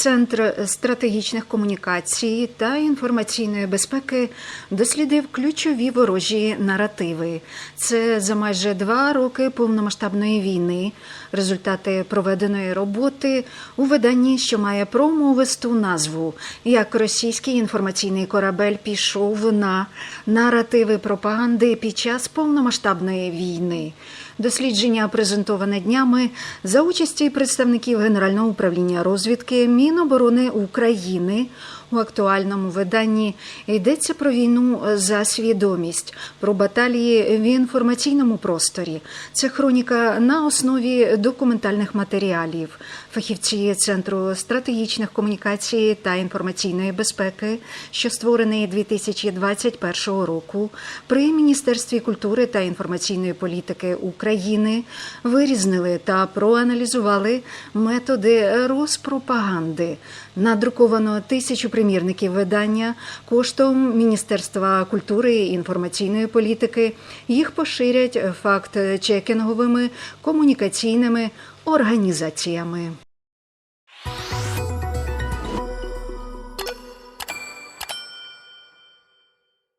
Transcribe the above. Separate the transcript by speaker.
Speaker 1: Центр стратегічних комунікацій та інформаційної безпеки дослідив ключові ворожі наративи. Це за майже два роки повномасштабної війни. Результати проведеної роботи у виданні, що має промовисту назву Як російський інформаційний корабель пішов на наративи пропаганди під час повномасштабної війни. Дослідження презентоване днями за участі представників Генерального управління розвідки Міноборони України. У актуальному виданні йдеться про війну за свідомість, про баталії в інформаційному просторі. Це хроніка на основі документальних матеріалів. Фахівці Центру стратегічних комунікацій та інформаційної безпеки, що створений 2021 року, при Міністерстві культури та інформаційної політики України вирізнили та проаналізували методи розпропаганди. Надруковано тисячу примірників видання коштом Міністерства культури і інформаційної політики. Їх поширять факт-чекінговими комунікаційними організаціями.